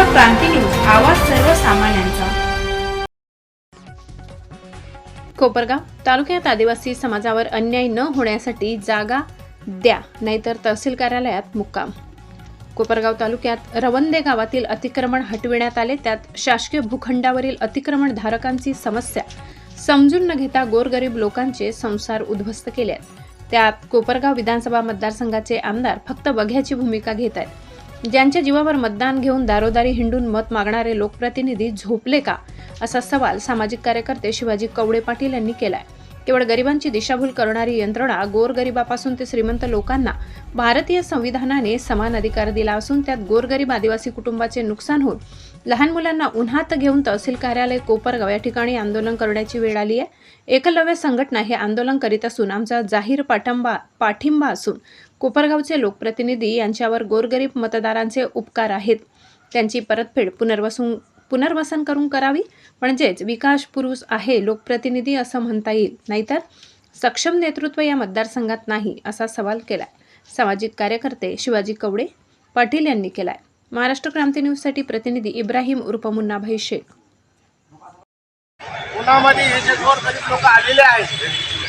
Maharashtra Kranti news आवाज सर्वसामान्यांचा. कोपरगाव तालुक्यात आदिवासी समाजावर अन्याय न होण्यासाठी जागा द्या नाहीतर तहसील कार्यालयात मुक्काम. कोपरगाव तालुक्यात रवंदे गावातील अतिक्रमण हटविण्यात आले त्यात शासकीय भूखंडावरील अतिक्रमण धारकांची समस्या. समजून न घेता गोरगरीब लोकांचे संसार उद्ध्वस्त केले आहेत त्यात कोपरगाव विधानसभा मतदारसंघाचे आमदार फक्त बघ्याची भूमिका घेत आहेत. ज्यांच्या जीवावर मतदान घेऊन दारोदारी हिंडून मत मागणारे लोकप्रतिनिधी झोपले का? असा सवाल सामाजिक कार्यकर्ते शिवाजी कवडे पाटील यांनी केलाय. केवळ गरिबांची दिशाभूल करणारी यंत्रणा गोरगरिबापासून ते श्रीमंत लोकांना भारतीय संविधानाने समान अधिकार दिला असून त्यात गोरगरीब आदिवासी कुटुंबाचे नुकसान होऊन लहान मुलांना उन्हात घेऊन तहसील कार्यालय कोपरगाव या ठिकाणी आंदोलन करण्याची वेळ आली आहे. एकलव्य संघटना हे आंदोलन करीत असून आमचा जाहीर पाठिंबा पाठिंबा असून कोपरगावचे लोकप्रतिनिधी यांच्यावर गोरगरीब मतदारांचे उपकार आहेत. त्यांची परतफेड पुनर्वसून पुनर्वसन करून करावी? म्हणजेच विकास पुरुष आहे लोकप्रतिनिधी असं म्हणता येईल. नाहीतर सक्षम नेतृत्व या मतदारसंघात नाही असा सवाल केला सामाजिक कार्यकर्ते शिवाजी कवडे पाटील यांनी केलाय. महाराष्ट्र क्रांती न्यूजसाठी प्रतिनिधी इब्राहिम उर्फ मुन्नाभाई शेख. पुण्यामध्ये हे जे लोक आलेले आहेत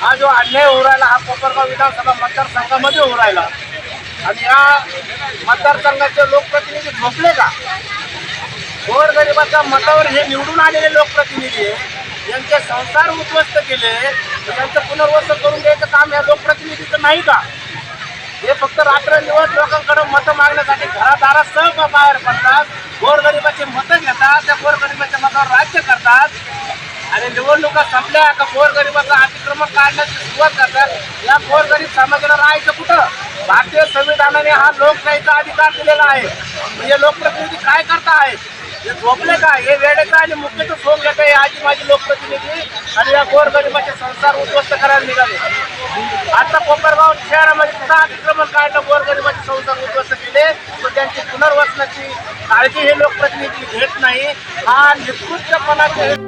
हा जो अन्याय होऊ राहिला हा कोपरगाव विधानसभा मतदारसंघामध्ये होऊ राहिला. आणि या मतदारसंघाचे लोकप्रतिनिधी झोपले का? गोरगरिबाच्या मतावर हे निवडून आलेले लोकप्रतिनिधी यांचे संसार उद्ध्वस्त केले. तर त्यांचं पुनर्वसन करून द्यायचं काम या लोकप्रतिनिधीचं नाही का? हे फक्त रात्रंदिवस लोकांकडे मतं मागण्यासाठी घरादारासह बाहेर पडतात. गोरगरिबाचे मतं घेतात. त्या गोरगरिबाच्या मतावर राज्य करतात. आणि निवडणुका संपल्या का गोरगरिबाचं अतिक्रमण काढण्याची सुरुवात करतात? या गोरगरीब समाजाला राहायचं कुठं? भारतीय संविधानाने हा लोकशाहीचा अधिकार दिलेला आहे. म्हणजे लोकप्रतिनिधी काय करता आहे हे झोपले का? हे वेळेचं आणि मुख्यतः सोंग घेत आहे आजी माझी लोकप्रतिनिधी आणि या गोरगरिबाचे संसार उद्ध्वस्त करायला निघाले. आता कोपरगाव शहरामध्ये सुद्धा अतिक्रमण काढलं गोरगरिबाचे संसार उद्ध्वस्त केले. तर त्यांची पुनर्वसनाची काळजी हे लोकप्रतिनिधी घेत नाही. हा निकृष्टपणाचे